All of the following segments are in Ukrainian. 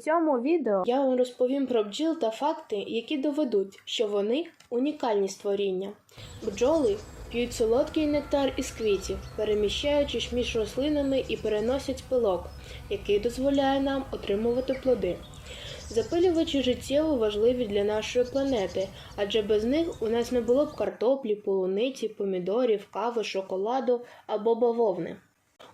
цьому відео я вам розповім про бджіл та факти, які доведуть, що вони унікальні створіння. Бджоли п'ють солодкий нектар із квітів, переміщаючись між рослинами і переносять пилок, який дозволяє нам отримувати плоди. Запилювачі життєво важливі для нашої планети, адже без них у нас не було б картоплі, полуниці, помідорів, кави, шоколаду або бавовни.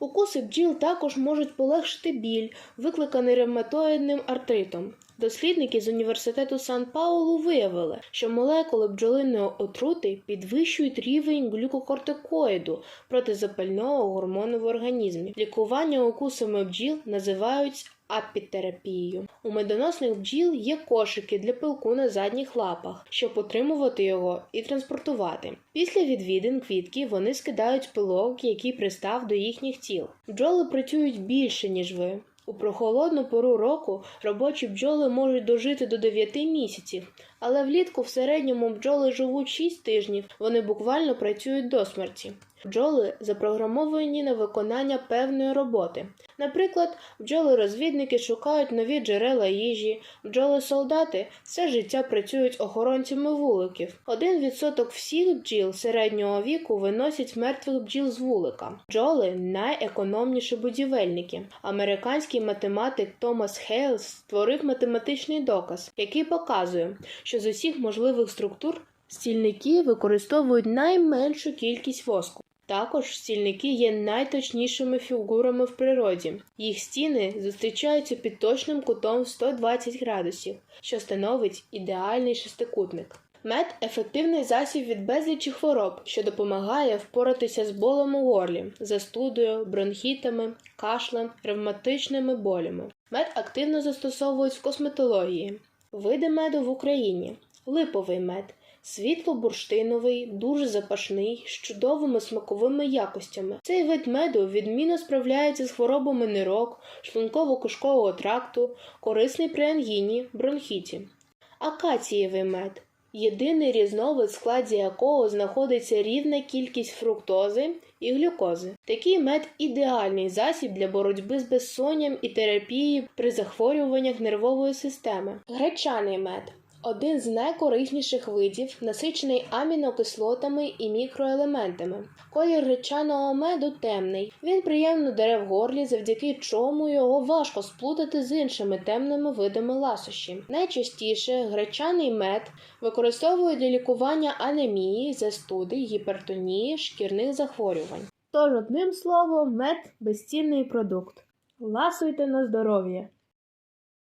Укуси бджіл також можуть полегшити біль, викликаний ревматоїдним артритом. Дослідники з університету Сан-Паулу виявили, що молекули бджолиної отрути підвищують рівень глюкокортикоїду протизапального гормону в організмі. Лікування укусами бджіл називають апітерапією. У медоносних бджіл є кошики для пилку на задніх лапах, щоб отримувати його і транспортувати. Після відвідин квітки вони скидають пилок, який пристав до їхніх тіл. Бджоли працюють більше, ніж ви. У прохолодну пору року робочі бджоли можуть дожити до 9 місяців, але влітку в середньому бджоли живуть 6 тижнів, вони буквально працюють до смерті. Бджоли запрограмовані на виконання певної роботи. Наприклад, бджоли-розвідники шукають нові джерела їжі, бджоли-солдати все життя працюють охоронцями вуликів. Один відсоток всіх бджіл середнього віку виносять мертвих бджіл з вулика. Бджоли найекономніші будівельники. Американський математик Томас Хейлс створив математичний доказ, який показує, що з усіх можливих структур стільники використовують найменшу кількість воску. Також стільники є найточнішими фігурами в природі. Їх стіни зустрічаються під точним кутом 120 градусів, що становить ідеальний шестикутник. Мед ефективний засіб від безлічі хвороб, що допомагає впоратися з болем у горлі, застудою, бронхітами, кашлем, ревматичними болями. Мед активно застосовують в косметології. Види меду в Україні: липовий мед, світло-бурштиновий, дуже запашний, з чудовими смаковими якостями. Цей вид меду відмінно справляється з хворобами нирок, шлунково-кишкового тракту, корисний при ангіні, бронхіті. Акацієвий мед. Єдиний різновид, в складі якого знаходиться рівна кількість фруктози і глюкози. Такий мед ідеальний засіб для боротьби з безсонням і терапії при захворюваннях нервової системи. Гречаний мед один з найкорисніших видів, насичений амінокислотами і мікроелементами. Колір гречаного меду темний. Він приємно дере в горлі, завдяки чому його важко сплутати з іншими темними видами ласощі. Найчастіше гречаний мед використовують для лікування анемії, застуди, гіпертонії, шкірних захворювань. Тож, одним словом, мед безцінний продукт. Ласуйте на здоров'я!